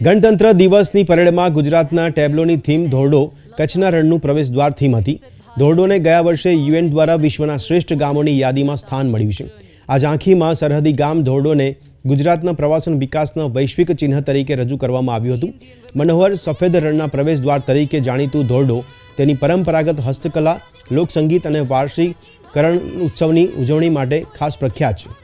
ગણતંત્ર દિવસની પરેડમાં ગુજરાતના ટેબ્લોની થીમ ધોરડો, કચ્છના રણનું પ્રવેશદ્વાર થીમ હતી. ધોરડોને ગયા વર્ષે યુએન દ્વારા વિશ્વના શ્રેષ્ઠ ગામોની યાદીમાં સ્થાન મળ્યું છે. આ ઝાંખીમાં સરહદી ગામ ધોરડોને ગુજરાતના પ્રવાસન વિકાસના વૈશ્વિક ચિહ્ન તરીકે રજૂ કરવામાં આવ્યું હતું. મનોહર સફેદ રણના પ્રવેશદ્વાર તરીકે જાણીતું ધોરડો તેની પરંપરાગત હસ્તકલા, લોકસંગીત અને વાર્ષિકરણ ઉત્સવની ઉજવણી માટે ખાસ પ્રખ્યાત છે.